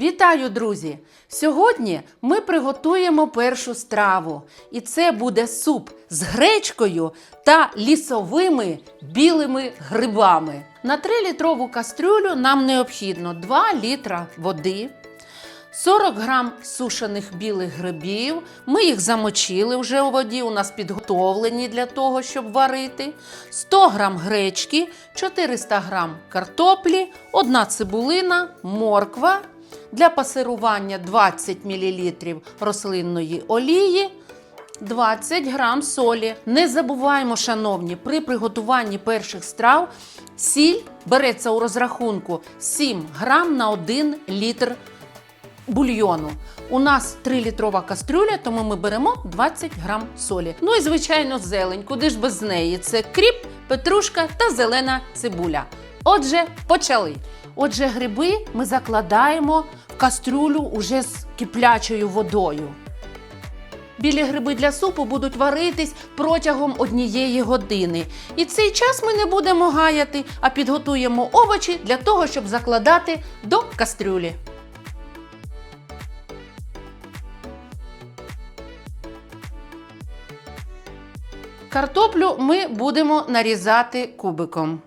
Вітаю, друзі! Сьогодні ми приготуємо першу страву, і це буде суп з гречкою та лісовими білими грибами. На 3-літрову кастрюлю нам необхідно 2 літра води, 40 грам сушених білих грибів. Ми їх замочили вже у воді, у нас підготовлені для того, щоб варити. 100 грам гречки, 400 грам картоплі, 1 цибулина, морква. Для пасирування 20 мл рослинної олії, 20 грам солі. Не забуваємо, шановні, при приготуванні перших страв сіль береться у розрахунку 7 грам на 1 літр бульйону. У нас 3-літрова кастрюля, тому ми беремо 20 грам солі. Ну і звичайно, зелень. Куди ж без неї? Це кріп, петрушка та зелена цибуля. Отже, почали. Отже, гриби ми закладаємо в кастрюлю уже з киплячою водою. Білі гриби для супу будуть варитись протягом однієї години. І цей час ми не будемо гаяти, а підготуємо овочі для того, щоб закладати до кастрюлі. Картоплю ми будемо нарізати кубиком.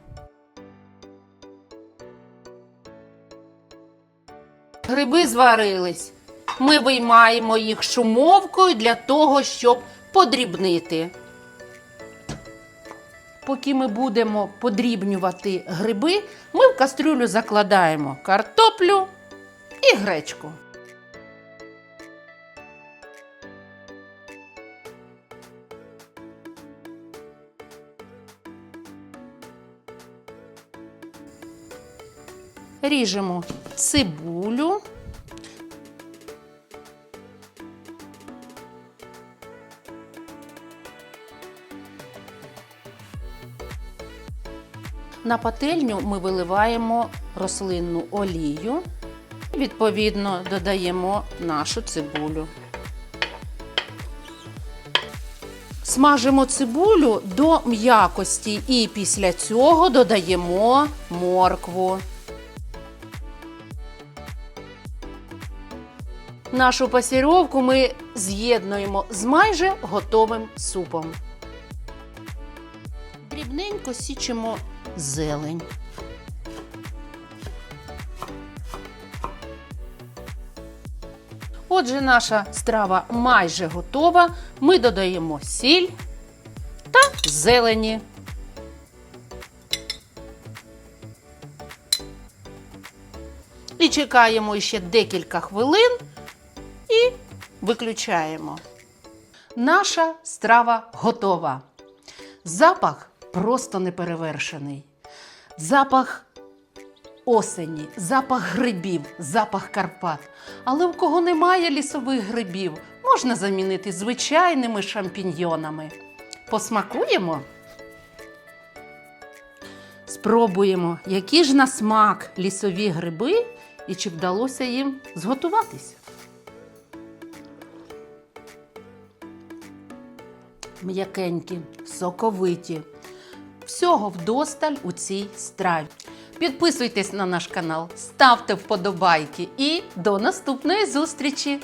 Гриби зварились. Ми виймаємо їх шумовкою для того, щоб подрібнити. Поки ми будемо подрібнювати гриби, ми в кастрюлю закладаємо картоплю і гречку. Ріжемо цибулю. На пательню ми виливаємо рослинну олію. Відповідно, додаємо нашу цибулю. Смажимо цибулю до м'якості і після цього додаємо моркву. Нашу пасіровку ми з'єднуємо з майже готовим супом. Дрібненько січимо зелень. Отже, наша страва майже готова. Ми додаємо сіль та зелені. І чекаємо ще декілька хвилин і виключаємо. Наша страва готова. Запах просто неперевершений. Запах осені, запах грибів, запах Карпат. Але у кого немає лісових грибів, можна замінити звичайними шампіньйонами. Посмакуємо. Спробуємо, які ж на смак лісові гриби і чи вдалося їм зготуватись. М'якенькі, соковиті. Всього вдосталь у цій страві. Підписуйтесь на наш канал, ставте вподобайки і до наступної зустрічі!